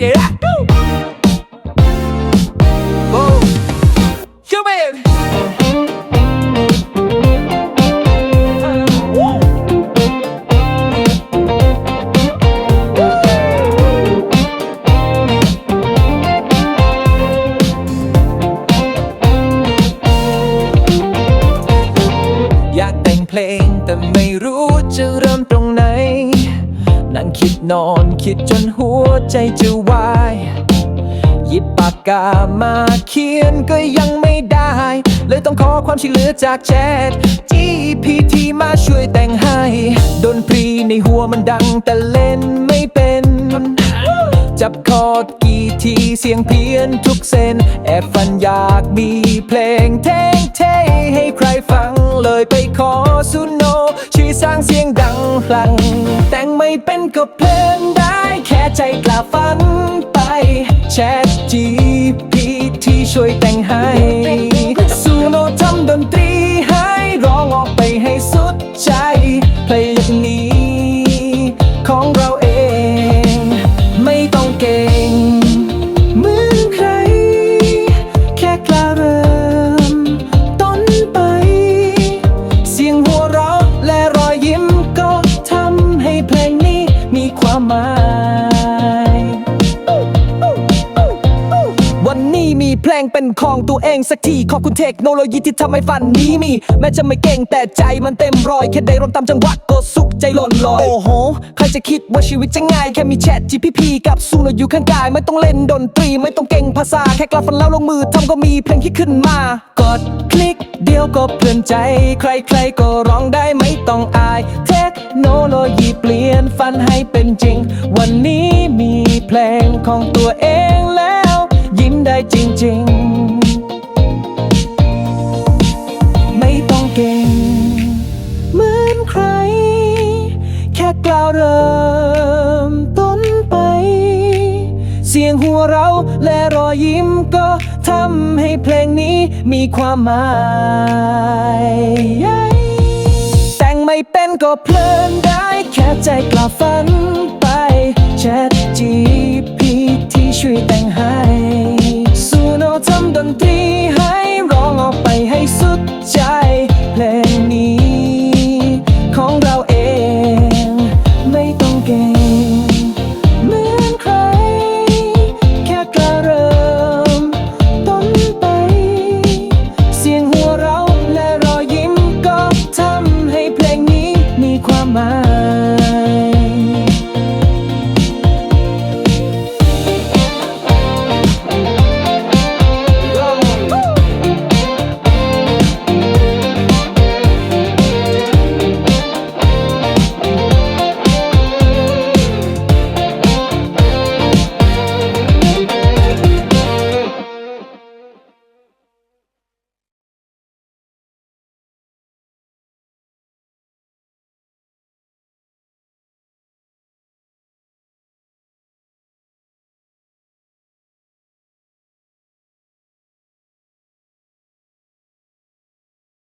yeah, yeah, yeah. Woo. Come in. Woo. อยากแต่งเพลงแต่ไม่รู้จะเริ่มตรงไห นั่งคิดนอนคิดจนหัวใจจะวาย หยิบปากกามาเขียนก็ยังไม่ได้ เลยต้องขอความช่วยเหลือจากแชท GPT มาช่วยแต่งให้ ดนตรีในหัวมันดังแต่เล่นไม่เป็น จับคอร์ดกี่ทีเสียงเพี้ยนทุกเส้น แอบฝันอยากมีเพลงเท่งเท่ให้ใครฟังเลยไปขอสุโนช่วยสร้างเสียงดังพลังแต่ง เป็นก็เพลินได้ แค่ใจกล้าฝันไปแชท GPT ช่วยแต่งให้สุโนทำดนตรีให้ร้องออกไปให้สุดใจ เพลงอย่างนี้ของเรา วันนี้มีเพลงเป็นของตัวเองสักที ขอบคุณเทคโนโลยีที่ทำให้ฝันนี้มี แม้จะไม่เก่งแต่ใจมันเต็มร้อย แค่ได้ร้องตามจังหวะก็สุขใจหล่นลอย โอ้โห ใครจะคิดว่าชีวิตจะง่าย แค่มีแชท GPP กับซูโนอยู่ข้างกาย ไม่ต้องเล่นดนตรี ไม่ต้องเก่งภาษา แค่กลับฝันแล้วลงมือทำก็มีเพลงที่ขึ้นมา กดคลิกเดียวก็เพลินใจ ใครๆก็ร้องได้ไม่ต้องอาย เทคโนโลยีเปลี่ยนฝันให้เป็นจริง วันนี้มีเพลงของตัวเองแล้วยิ้ม ได้จริงๆ ไม่ต้องเก่ง เหมือนใคร แค่กล่าวเริ่มต้นไป เสียงหัวเราะและรอยยิ้มก็ทำให้เพลงนี้มีความหมาย แต่งไม่เป็นก็เพลินได้ แค่ใจกล้าฝันไป Chat GPT